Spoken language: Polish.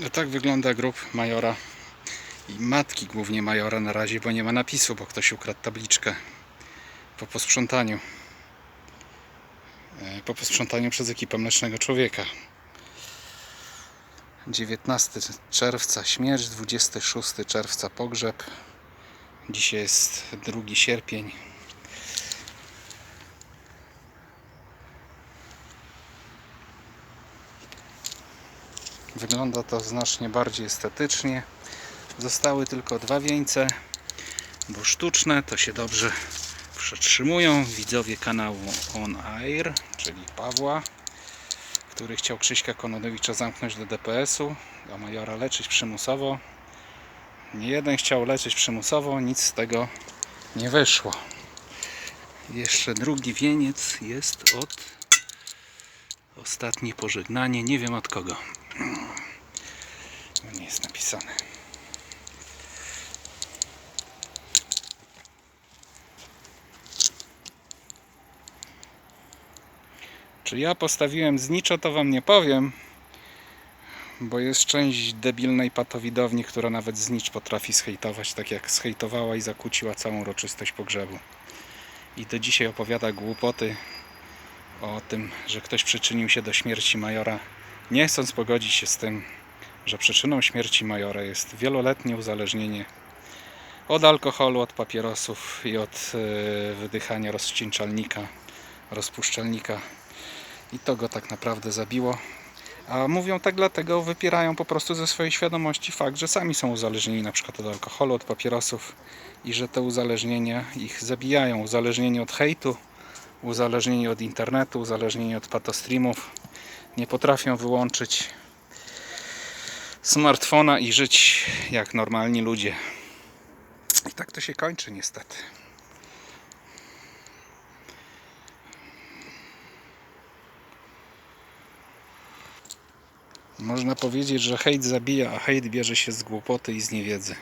No tak wygląda grób majora i matki głównie majora na razie, bo nie ma napisu, bo ktoś ukradł tabliczkę po posprzątaniu. E, Po posprzątaniu przez ekipę Mlecznego Człowieka. 19 czerwca śmierć, 26 czerwca pogrzeb. Dzisiaj jest 2 sierpień. Wygląda to znacznie bardziej estetycznie. Zostały tylko dwa wieńce, bo sztuczne to się dobrze przetrzymują. Widzowie kanału On Air, czyli Pawła, który chciał Krzyśka Kononowicza zamknąć do DPS-u, a majora leczyć przymusowo. Nie jeden chciał leczyć przymusowo, nic z tego nie wyszło. Jeszcze drugi wieniec jest od ostatnie pożegnanie, nie wiem od kogo. No nie jest napisane. Czy ja postawiłem zniczo, to wam nie powiem, bo jest część debilnej patowidowni, która nawet znicz potrafi zhejtować, tak jak zhejtowała i zakłóciła całą uroczystość pogrzebu. I do dzisiaj opowiada głupoty o tym, że ktoś przyczynił się do śmierci majora, nie chcąc pogodzić się z tym, że przyczyną śmierci majora jest wieloletnie uzależnienie od alkoholu, od papierosów i od e, wydychania rozcieńczalnika, rozpuszczalnika. I to go tak naprawdę zabiło. A mówią tak dlatego, wypierają po prostu ze swojej świadomości fakt, że sami są uzależnieni na przykład od alkoholu, od papierosów i że te uzależnienia ich zabijają. Uzależnieni od hejtu, uzależnieni od internetu, uzależnieni od patostreamów. Nie potrafią wyłączyć smartfona i żyć jak normalni ludzie. I tak to się kończy niestety. Można powiedzieć, że hejt zabija, a hejt bierze się z głupoty i z niewiedzy.